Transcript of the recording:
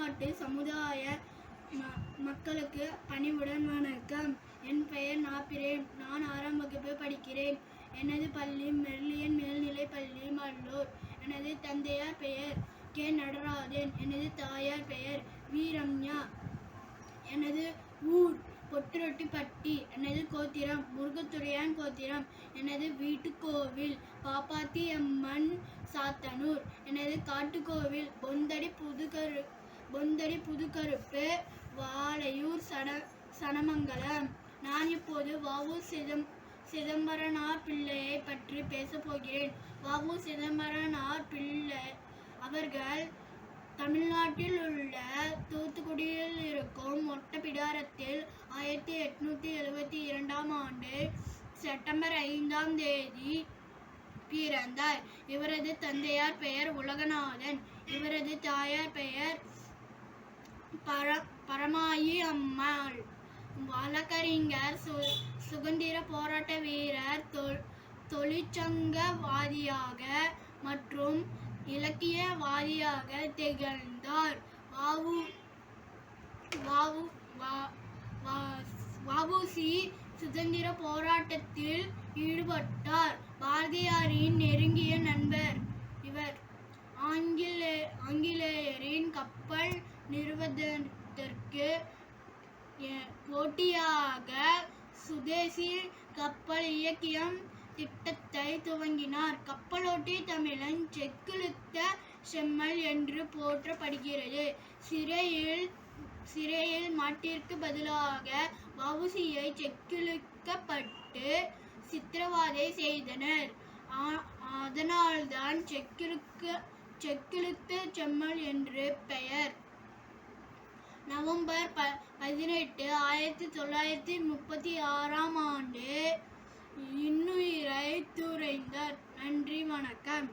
தமிழ்நாட்டு சமுதாய மக்களுக்கு பணிவுடன் வணக்கம் என் பெயர் நாப்பிரேன் நான் ஆறாம் வகுப்பு படிக்கிறேன். எனது பள்ளி மெர்லியன் மேல்நிலை பள்ளி மல்லூர். எனது தந்தையார் பெயர் கே. நடராஜன். எனது தாயார் பெயர் வி ரம்யா எனது ஊர் பொட்டுரொட்டிப்பட்டி. எனது கோத்திரம் முருகத்துறையான் கோத்திரம். எனது வீட்டுக்கோவில் பாப்பாத்தி அம்மன் சாத்தனூர். எனது காட்டுக்கோவில் பொந்தடி புதுகரு பொந்தடி புதுக்கருப்பு வாளையூர் சட சனமங்கலம். நான் இப்போது வவு சிதம் சிதம்பரனார் பிள்ளையை பற்றி பேசப் போகிறேன். வாவு சிதம்பரனார் பிள்ளை அவர்கள் தமிழ்நாட்டில் உள்ள தூத்துக்குடியில் இருக்கும் ஒட்டப்பிடாரத்தில் ஆயிரத்தி எட்நூத்தி எழுபத்தி இரண்டாம் ஆண்டு செப்டம்பர் ஐந்தாம் தேதி பிறந்தார். இவரது தந்தையார் பெயர் உலகநாதன். இவரது தாயார் பெயர் பர பரமாயி அம்மாள். வழக்கறிஞர் சு சுதந்திர போராட்ட வீரர் தொ- தொழிற்சங்கவாதியாக மற்றும் இலக்கியவாதியாக திகழ்ந்தார். வாவு வாவு வா- வா- சுதந்திர போராட்டத்தில் ஈடுபட்டார். பாரதியாரின் நெருங்கிய கப்பல் நிறுவதற்கு போட்டியாக சுதேசி கப்பல் இயக்கியம் திட்டத்தை துவங்கினார். கப்பலோட்டி தமிழன் செக்கிழுத்த செம்மல் என்று போற்றப்படுகிறது. சிறையில் சிறையில் மாட்டிற்கு பதிலாக வவுசியை செக்கிழுக்கப்பட்டு சித்திரவாதை செய்தனர். அதனால்தான் செக்கிழுக்க செக்கிழுத்து செம்மல் என்று பெயர். நவம்பர் ப பதினெட்டு ஆயிரத்தி தொள்ளாயிரத்தி முப்பத்தி ஆறாம் ஆண்டு இன்னுயிரை துறைந்தார். நன்றி வணக்கம்.